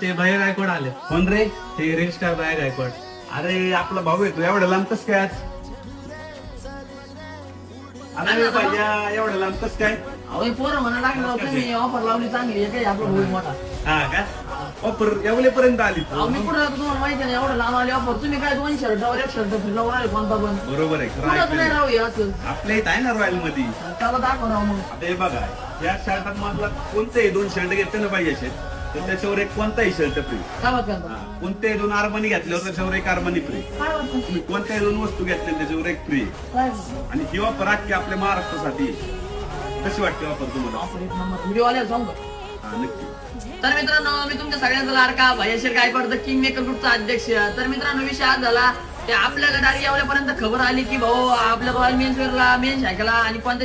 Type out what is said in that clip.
ते भैया गायकवाड आले. कोण रे? ते रील स्टार भैया गायकवाड अरे आपला भाऊ येतो एवढ्या लांब कस काय आज? अरे भैया एवढ्या लांब कस काय? अहो हे पोरं म्हणा लागलं तुम्ही ऑफर लावली चांगली. आहे काही आपला भाऊ मोठा. हा का? ऑफर आली तू. अहो मी कुठं राहतो तुम्हाला माहिती नाही एवढं लांब आली ऑफर तुम्ही काय दोन शर्टावर एक शर्ट फिरला कोणता पण. बरोबर आहे. खरं कुठं नाही ऐकलं. राहू हे असं. आपल्या इथं आहे ना रॉयलमध्ये. त्याला दाखव राव मग. आता हे बघा या शर्टात मला कोणतेही दोन शर्ट घेतले ना पाहिजे असे. तर त्याच्यावर एक कोणताही शर्ट फ्री काय बात करता कोणत्याही दोन आर्मनी घेतल्यावर त्याच्यावर एक आर्मनी फ्री काय वाटतं तुम्ही कोणत्याही दोन वस्तू घेतल्या त्याच्यावर एक फ्री काय आणि ही ऑफर अख्खी आपल्या महाराष्ट्रासाठी आहे. कशी वाटते ऑफर तुम्हाला? ऑफर एक नंबर व्हिडिओ आले सांगू का? हा, नक्की. तर मित्रांनो मी तुमच्या सगळ्यांचा लाडका भायशीर गायकवाड किंग मेकर ग्रुपचा अध्यक्ष. तर मित्रांनो विषय आज झाला ते आपल्याला डायरेक्ट एवढ्यापर्यंत खबर आली की भाऊ आपल्या रॉयल मेन्स मेन शाखेला आणि कोणत्या